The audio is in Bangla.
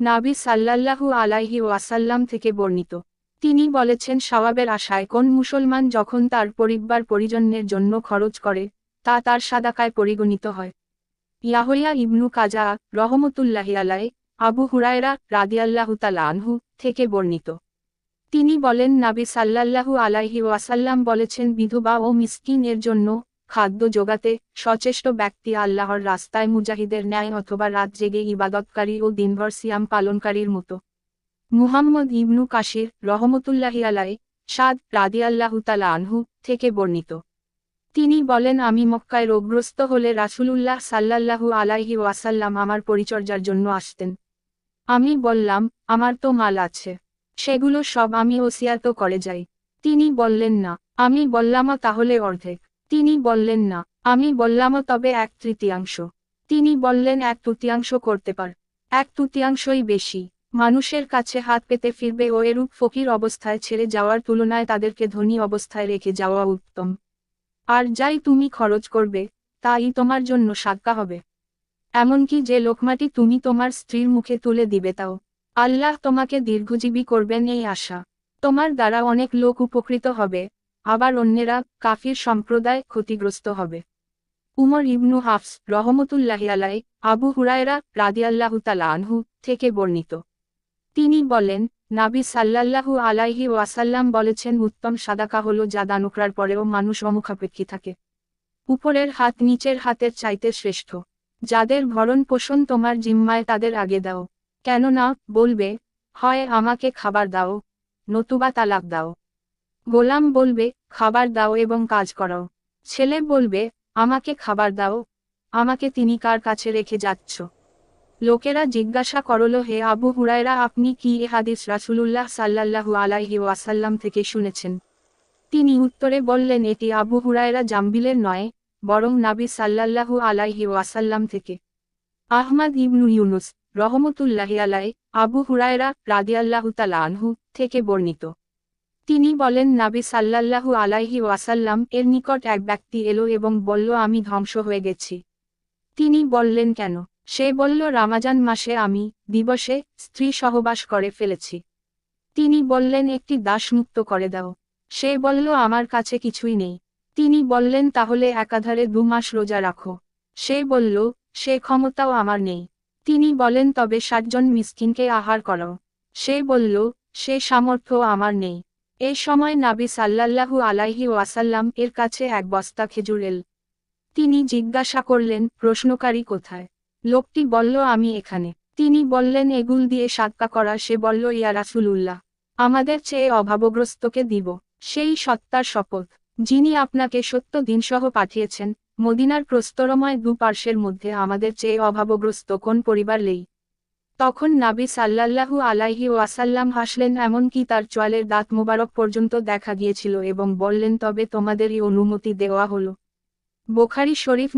নাবি সাল্লাল্লাহু আলাইহি ওয়াসাল্লাম থেকে বর্ণিত। তিনি বলেছেন সওয়াবের আশায় কোন মুসলমান যখন তার পরিবার পরিজনের জন্য খরচ করে, তা তার সাদাকায় পরিগণিত হয়। ইয়াহইয়া ইবনু কাজা রহমতুল্লাহি আলাই আবু হুরায়রা রাদিয়াল্লাহু তালা আনহু থেকে বর্ণিত। তিনি বলেন, নাবি সাল্লাল্লাহু আলাইহি ওয়াসাল্লাম বলেছেন, বিধবা ও মিসকিন এর জন্য খাদ্য জোগাতে সচেষ্ট ব্যক্তি আল্লাহর রাস্তায় মুজাহিদের ন্যায় অথবা রাত জেগে ইবাদতকারী ও দিনভর সিয়াম পালনকারীর মতো। মুহাম্মদ ইবনু কাশির রহমতুল্লাহি আলাই সাদ রাদিয়াল্লাহু তালা আনহু থেকে বর্ণিত। তিনি বলেন, আমি মক্কায় রোগগ্রস্ত হলে রাসূলুল্লাহ সাল্লাল্লাহু আলাইহি ওয়াসাল্লাম আমার পরিচর্যার জন্য আসতেন। আমি বললাম, আমার তো মাল আছে। সেগুলো সব আমি ওসিয়াত করে যাই। তিনি বললেন, না, আমি বললামও তাহলে অর্ধেক। তিনি বললেন, না, আমি বললামও তবে এক তৃতীয়াংশ। তিনি বললেন, এক তৃতীয়াংশ করতে পার। এক তৃতীয়াংশই বেশি। মানুষের কাছে হাত পেতে ফিরবে ও এরূপ ফকির অবস্থায় ছেড়ে যাওয়ার তুলনায় তাদেরকে ধনী অবস্থায় রেখে যাওয়া উত্তম। আর যাই তুমি খরচ করবে, তাই তোমার জন্য সাক্কা হবে। এমনকি যে লোকমাটি তুমি তোমার স্ত্রীর মুখে তুলে দিবে তাও। আল্লাহ তোমাকে দীর্ঘজীবী করবেন এই আশা। তোমার দ্বারা অনেক লোক উপকৃত হবে। আবার অন্যেরা কাফির সম্প্রদায় ক্ষতিগ্রস্ত হবে। উমর ইবনু হাফস রহমতুল্লাহি আলাই আবু হুরায়রা রাদিয়াল্লাহু তালা আনহু থেকে বর্ণিত। তিনি বলেন, নাবি সাল্লাল্লাহু আলাইহি ওয়াসাল্লাম বলেছেন, উত্তম সাদাকা হলো যা দানুকরার পরেও মানুষ অমুখাপেক্ষী থাকে। উপরের হাত নিচের হাতের চাইতে শ্রেষ্ঠ। যাদের ভরণ পোষণ তোমার জিম্মায় তাদের আগে দাও। কেননা বলবে, হয় আমাকে খাবার দাও, নতুবা তালাক দাও। গোলাম বলবে, খাবার দাও এবং কাজ করাও ছেলে বলবে, আমাকে খাবার দাও। আমাকে তিনি কার কাছে রেখে যাচ্ছ? লোকেরা জিজ্ঞাসা করল, হে আবু হুরায়রা, আপনি কি এ হাদিস রাসুলুল্লাহ সাল্লাল্লাহু আলাইহি ওয়াসাল্লাম থেকে শুনেছেন? তিনি উত্তরে বললেন, এটি আবু হুরায়রা জাম্বিলের নয়, বরং নাবি সাল্লাল্লাহু আলাইহি ওয়াসাল্লাম থেকে। আহমদ ইবনু ইউনুস রহমতুল্লাহি আলাই আবু হুরায়রা রাদিয়াল্লাহু তালা আনহু থেকে বর্ণিত। তিনি বলেন, নাবি সাল্লাল্লাহু আলাইহি ওয়াসাল্লাম এর নিকট এক ব্যক্তি এলো এবং বলল, আমি ধ্বংস হয়ে গেছি। তিনি বললেন, কেন? সে বলল, রামাজান মাসে আমি দিবসে স্ত্রী সহবাস করে ফেলেছি। তিনি বললেন, একটি দাস মুক্ত করে দাও। সে বলল, আমার কাছে কিছুই নেই। তিনি বললেন, তাহলে একাধারে দু মাস রোজা রাখো। সে বলল, সে ক্ষমতাও আমার নেই। তিনি বলেন, তবে ষাটজন মিসকিনকে আহার করো সে বলল, সে সামর্থ্য আমার নেই। এ সময় নাবি সাল্লাল্লাহু আলাইহি ওয়াসাল্লাম এর কাছে এক বস্তা খেজুর এল। তিনি জিজ্ঞাসা করলেন, প্রশ্নকারী কোথায়? লোকটি বলল, আমি এখানে। তিনি বললেন, এগুল দিয়ে সাতকা করা। সে বলল, ইয়া রাসুলুল্লাহ, আমাদের চেয়ে অভাবগ্রস্তকে দিব। সেই সত্তার শপথ, যিনি আপনাকে সত্য দিনসহ পাঠিয়েছেন, মদিনার প্রস্তরময় দু পার্শ্বের মধ্যে আমাদের চেয়ে অভাবগ্রস্ত কোন পরিবার নেই। তখন নাবি সাল্লাল্লাহু আলাইহি ওয়াসাল্লাম হাসলেন, এমনকি তার চোয়ালের দাঁত মোবারক পর্যন্ত দেখা গিয়েছিল এবং বললেন, তবে তোমাদেরই অনুমতি দেওয়া হলো। বোখারি শরীফ